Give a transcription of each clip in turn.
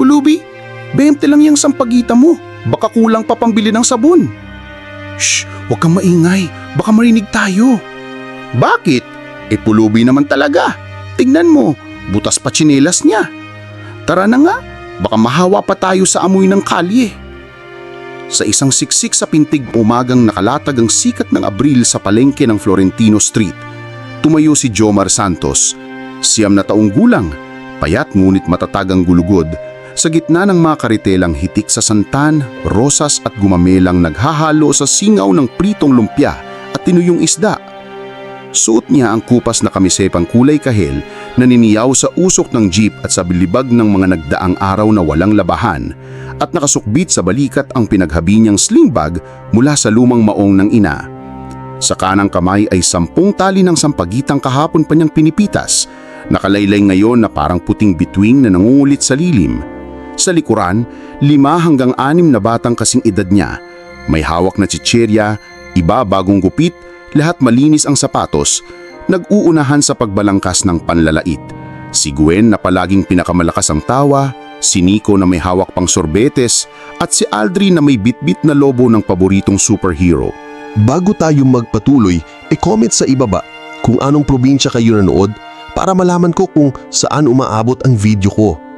Pulubi, 20 lang yung sampagita mo. Baka kulang pa pambili ng sabon. Shh, huwag kang maingay. Baka marinig tayo. Bakit? E pulubi naman talaga. Tingnan mo, butas pa tsinelas niya. Tara na nga, baka mahawa pa tayo sa amoy ng kalye. Sa isang siksik sa pintig umagang nakalatag ang sikat ng Abril sa palengke ng Florentino Street, tumayo si Jomar Santos. Siyam na taong gulang, payat ngunit matatag ang gulugod, sa gitna ng mga karitelang hitik sa santan, rosas at gumamelang naghahalo sa singaw ng pritong lumpia at tinuyong isda. Suot niya ang kupas na kamisepang kulay kahel na niniyaw sa usok ng jeep at sa bilibag ng mga nagdaang araw na walang labahan at nakasukbit sa balikat ang pinaghabi niyang sling bag mula sa lumang maong ng ina. Sa kanang kamay ay sampung tali ng sampagitang kahapon pa niyang pinipitas, nakalaylay ngayon na parang puting bituing na nangungulit sa lilim. Sa likuran, lima hanggang anim na batang kasing edad niya. May hawak na chicherya, iba bagong gupit, lahat malinis ang sapatos, nag-uunahan sa pagbalangkas ng panlalait. Si Gwen na palaging pinakamalakas ang tawa, si Nico na may hawak pang sorbetes, at si Aldri na may bitbit na lobo ng paboritong superhero. Bago tayo magpatuloy, e-comment sa ibaba kung anong probinsya kayo nanood para malaman ko kung saan umaabot ang video ko.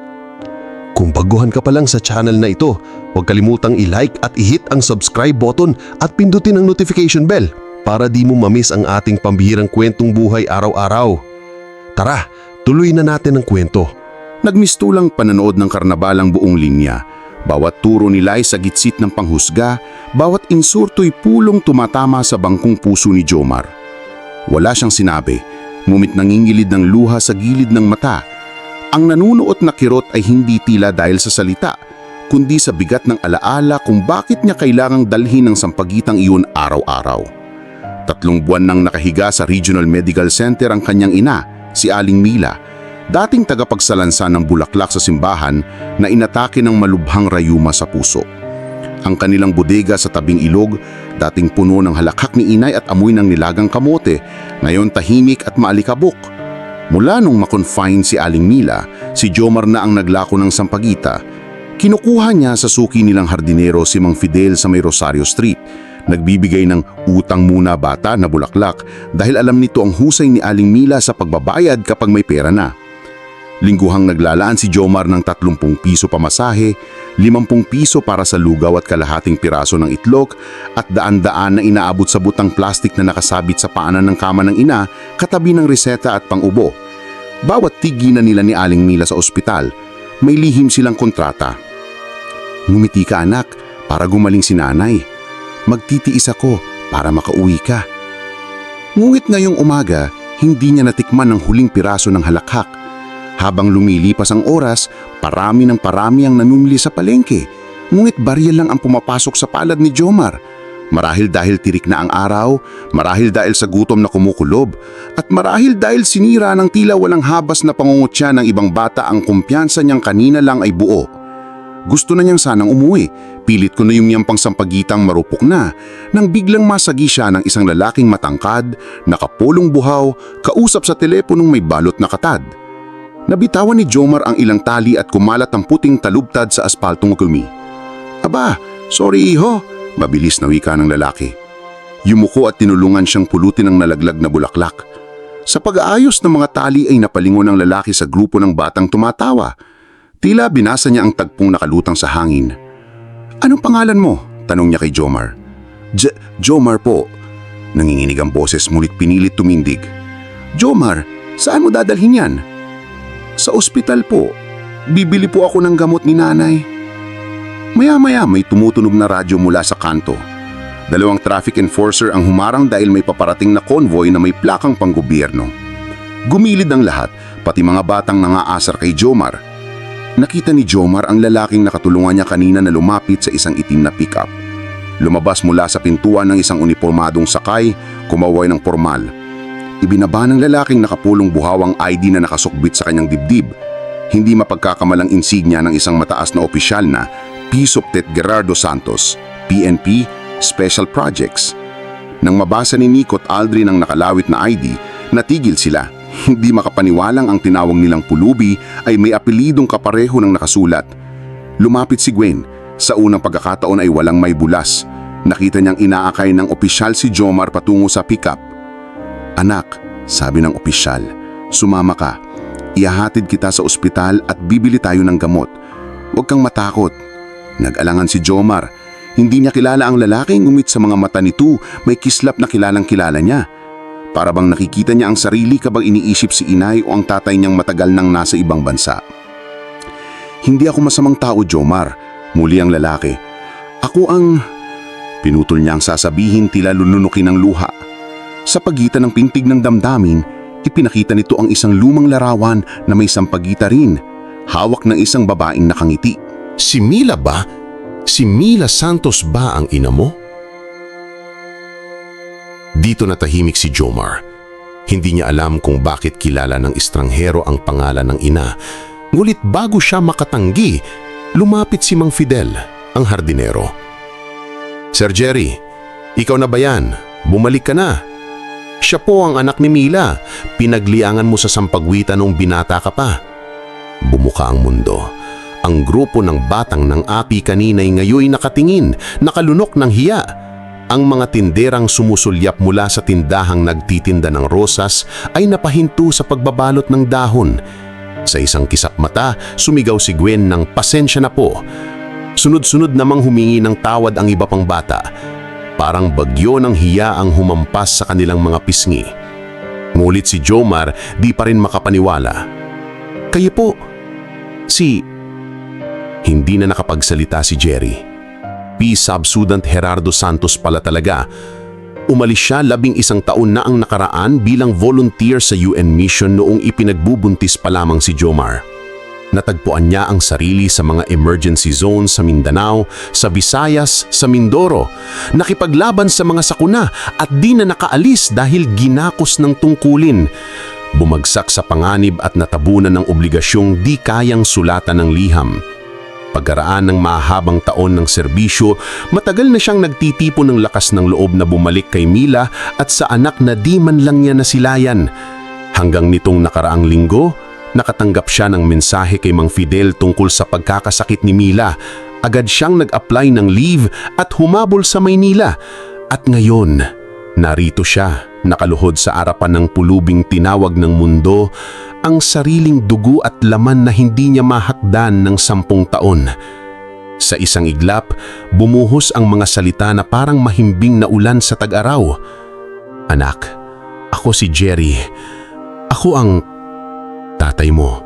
Kung baguhan ka pa lang sa channel na ito, huwag kalimutang i-like at i-hit ang subscribe button at pindutin ang notification bell para di mo mamiss ang ating pambihirang kwentong buhay araw-araw. Tara, tuloy na natin ang kwento. Nagmistulang pananood ng karnabalang buong linya. Bawat turo nila ay sa gitsit ng panghusga, bawat insulto'y pulong tumatama sa bangkong puso ni Jomar. Wala siyang sinabi, ngumit nangingilid ng luha sa gilid ng mata. Ang nanunuot na kirot ay hindi tila dahil sa salita, kundi sa bigat ng alaala kung bakit niya kailangang dalhin ang sampagitang iyon araw-araw. Tatlong buwan nang nakahiga sa Regional Medical Center ang kanyang ina, si Aling Mila, dating tagapagsalansa ng bulaklak sa simbahan na inatake ng malubhang rayuma sa puso. Ang kanilang bodega sa tabing ilog, dating puno ng halakhak ni inay at amoy ng nilagang kamote, ngayon tahimik at maalikabok. Mula nung makonfine si Aling Mila, si Jomar na ang naglako ng sampagita. Kinukuha niya sa suki nilang hardinero si Mang Fidel sa may Rosario Street, nagbibigay ng utang muna bata na bulaklak dahil alam nito ang husay ni Aling Mila sa pagbabayad kapag may pera na. Lingguhang naglalaan si Jomar ng 30 piso pamasahe, 50 piso para sa lugaw at kalahating piraso ng itlog at daan-daan na inaabot sa butang plastik na nakasabit sa paanan ng kama ng ina katabi ng reseta at pangubo. Bawat tigi na nila ni Aling Mila sa ospital, may lihim silang kontrata. Ngumiti ka anak para gumaling si nanay. Magtitiis ako para makauwi ka. Ngunit ngayong umaga, hindi niya natikman ang huling piraso ng halakhak. Habang lumilipas ang oras, parami ng parami ang namimili sa palengke. Ngunit barya lang ang pumapasok sa palad ni Jomar. Marahil dahil tirik na ang araw, marahil dahil sa gutom na kumukulob, at marahil dahil sinira ng tila walang habas na pangungutya ng ibang bata ang kumpiyansa niyang kanina lang ay buo. Gusto na niyang sanang umuwi, pilit ko na yung niyang pangsampagitang marupok na, nang biglang masagi siya ng isang lalaking matangkad, nakapulong buhaw, kausap sa teleponong may balot na katad. Nabitawan ni Jomar ang ilang tali at kumalat ang puting talubtad sa aspaltong gumi. Aba, sorry iho, mabilis na wika ng lalaki. Yumuko at tinulungan siyang pulutin ang nalaglag na bulaklak. Sa pag-aayos ng mga tali ay napalingon ng lalaki sa grupo ng batang tumatawa. Tila binasa niya ang tagpong nakalutang sa hangin. Anong pangalan mo? Tanong niya kay Jomar. J Jomar po. Nanginginig ang boses mulit pinilit tumindig. Jomar, saan mo dadalhin yan? Sa ospital po. Bibili po ako ng gamot ni nanay. Maya-maya may tumutunog na radyo mula sa kanto. Dalawang traffic enforcer ang humarang dahil may paparating na convoy na may plakang panggobyerno. Gumilid ang lahat, pati mga batang nangaasar kay Jomar. Nakita ni Jomar ang lalaking nakatulungan niya kanina na lumapit sa isang itim na pickup. Lumabas mula sa pintuan ng isang uniformadong sakay, kumaway ng formal. Ibinaba ng lalaking nakapulong buhawang ID na nakasukbit sa kanyang dibdib. Hindi mapagkakamalang insignia ng isang mataas na opisyal na P. Gerardo Santos, PNP, Special Projects. Nang mabasa ni Nico at Aldrin ang nakalawit na ID, natigil sila. Hindi makapaniwalang ang tinawag nilang pulubi ay may apelidong kapareho ng nakasulat. Lumapit si Gwen. Sa unang pagkakataon ay walang may bulas. Nakita niyang inaakay ng opisyal si Jomar patungo sa pickup. Anak, sabi ng opisyal, sumama ka. Ihahatid kita sa ospital at bibili tayo ng gamot. Huwag kang matakot. Nag-alangan si Jomar. Hindi niya kilala ang lalaking umit sa mga mata nito, may kislap na kilalang kilala niya. Para bang nakikita niya ang sarili kabang iniisip si inay o ang tatay niyang matagal nang nasa ibang bansa. Hindi ako masamang tao, Jomar. Muli ang lalaki. Ako ang... Pinutol niya ang sasabihin tila lununukin ng luha. Sa pagitan ng pintig ng damdamin, ipinakita nito ang isang lumang larawan na may sampagita rin, hawak ng isang babaeng nakangiti. Si Mila ba? Si Mila Santos ba ang ina mo? Dito natahimik si Jomar. Hindi niya alam kung bakit kilala ng estranghero ang pangalan ng ina. Ngulit bago siya makatanggi, lumapit si Mang Fidel, ang hardinero. Sir Jerry, ikaw na ba yan? Bumalik ka na. Siya po ang anak ni Mila. Pinagliangan mo sa sampagwita nung binata ka pa. Bumuka ang mundo. Ang grupo ng batang ng api kanina'y ngayoy nakatingin, nakalunok ng hiya. Ang mga tinderang sumusulyap mula sa tindahang nagtitinda ng rosas ay napahinto sa pagbabalot ng dahon. Sa isang kisap mata, sumigaw si Gwen ng pasensya na po. Sunod-sunod namang humingi ng tawad ang iba pang bata. Parang bagyo ng hiya ang humampas sa kanilang mga pisngi. Ngulit si Jomar di pa rin makapaniwala. Kayo po, si... Hindi na nakapagsalita si Jerry. P. Subsudant Gerardo Santos pala talaga. Umalis siya labing isang taon na ang nakaraan bilang volunteer sa UN mission noong ipinagbubuntis pa lamang si Jomar. Natagpuan niya ang sarili sa mga emergency zones sa Mindanao, sa Visayas, sa Mindoro. Nakipaglaban sa mga sakuna at di na nakaalis dahil ginakos ng tungkulin. Bumagsak sa panganib at natabunan ng obligasyong di kayang sulatan ng liham. Pagkaraan ng mahabang taon ng serbisyo, matagal na siyang nagtitipo ng lakas ng loob na bumalik kay Mila at sa anak na di man lang niya nasilayan. Hanggang nitong nakaraang linggo, nakatanggap siya ng mensahe kay Mang Fidel tungkol sa pagkakasakit ni Mila. Agad siyang nag-apply ng leave at humabol sa Maynila. At ngayon, narito siya, nakaluhod sa arapan ng pulubing tinawag ng mundo, ang sariling dugo at laman na hindi niya mahakdan ng sampung taon. Sa isang iglap, bumuhos ang mga salita na parang mahimbing na ulan sa tag-araw. Anak, ako si Jerry. Ako ang tatay mo.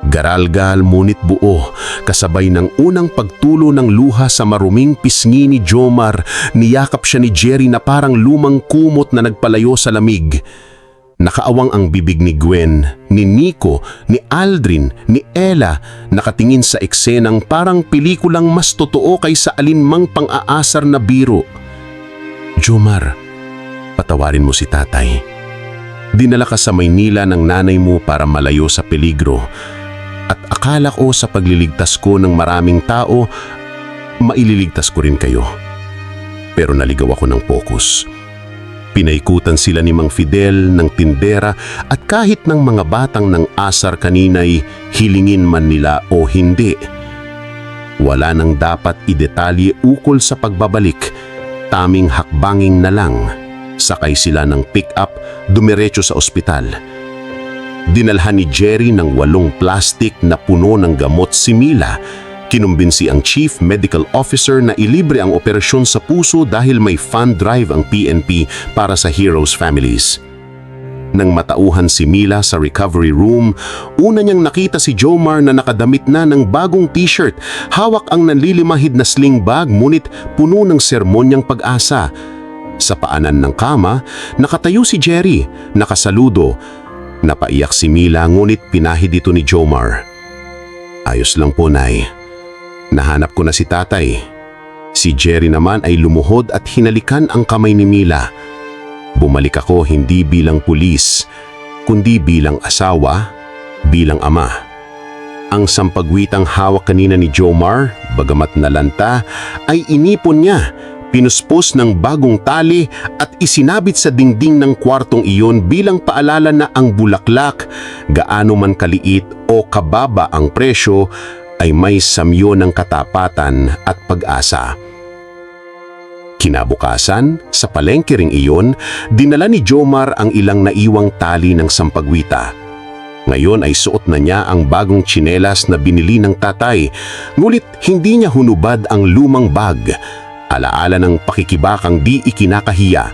Garalgal ngunit buo, kasabay ng unang pagtulo ng luha sa maruming pisngi ni Jomar, niyakap siya ni Jerry na parang lumang kumot na nagpalayo sa lamig. Nakaawang ang bibig ni Gwen, ni Nico, ni Aldrin, ni Ella, nakatingin sa eksenang parang pelikulang mas totoo kaysa alinmang pang-aasar na biro. Jomar, patawarin mo si tatay. Dinala ka sa Maynila ng nanay mo para malayo sa peligro. At akala ko sa pagliligtas ko ng maraming tao, maililigtas ko rin kayo. Pero naligaw ako ng focus. Pinaikutan sila ni Mang Fidel ng tindera at kahit ng mga batang ng asar kanina'y hilingin man nila o hindi. Wala nang dapat idetalye ukol sa pagbabalik, taming hakbanging na lang. Sakay sila ng pick-up, dumiretso sa ospital. Dinalhan ni Jerry ng walong plastic na puno ng gamot si Mila. Kinumbinsi ang Chief Medical Officer na ilibre ang operasyon sa puso dahil may fund drive ang PNP para sa heroes families. Nang matauhan si Mila sa recovery room, una niyang nakita si Jomar na nakadamit na ng bagong t-shirt, hawak ang nanlilimahid na sling bag ngunit puno ng sermonyang pag-asa. Sa paanan ng kama, nakatayo si Jerry, nakasaludo. Napaiyak si Mila ngunit pinahid ito ni Jomar. Ayos lang po, Nay. Nahanap ko na si tatay. Si Jerry naman ay lumuhod at hinalikan ang kamay ni Mila. Bumalik ako hindi bilang pulis, kundi bilang asawa, bilang ama. Ang sampagwitang hawak kanina ni Jomar, bagamat nalanta, ay inipon niya, pinuspos ng bagong tali at isinabit sa dingding ng kwartong iyon bilang paalala na ang bulaklak, gaano man kaliit o kababa ang presyo, ay may samyo ng katapatan at pag-asa. Kinabukasan, sa palengke ring iyon, dinala ni Jomar ang ilang naiwang tali ng sampagwita. Ngayon ay suot na niya ang bagong tsinelas na binili ng tatay, ngulit hindi niya hunubad ang lumang bag, alaala ng pakikibakang di ikinakahiya.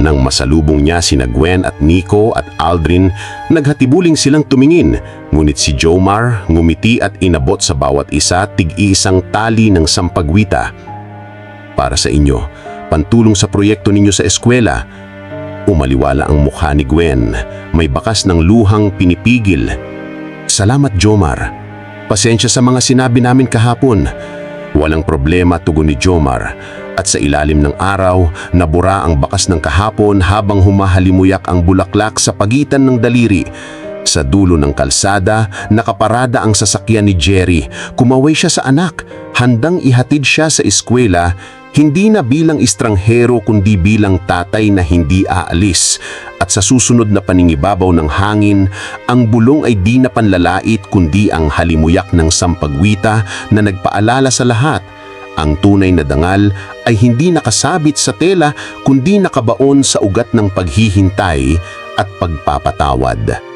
Nang masalubong niya sina Gwen at Nico at Aldrin, naghatibuling silang tumingin, ngunit si Jomar ngumiti at inabot sa bawat isa tig-isang tali ng sampagwita. Para sa inyo, pantulong sa proyekto ninyo sa eskwela, Umaliwala ang mukha ni Gwen. May bakas ng luhang pinipigil. Salamat, Jomar. Pasensya sa mga sinabi namin kahapon. Walang problema, tugon ni Jomar. At sa ilalim ng araw, nabura ang bakas ng kahapon habang humahalimuyak ang bulaklak sa pagitan ng daliri. Sa dulo ng kalsada, nakaparada ang sasakyan ni Jerry. Kumaway siya sa anak. Handang ihatid siya sa eskwela hindi na bilang istranghero kundi bilang tatay na hindi aalis. At sa susunod na paningibabaw ng hangin, ang bulong ay di na panlalait kundi ang halimuyak ng sampagwita na nagpaalala sa lahat. Ang tunay na dangal ay hindi nakasabit sa tela kundi nakabaon sa ugat ng paghihintay at pagpapatawad.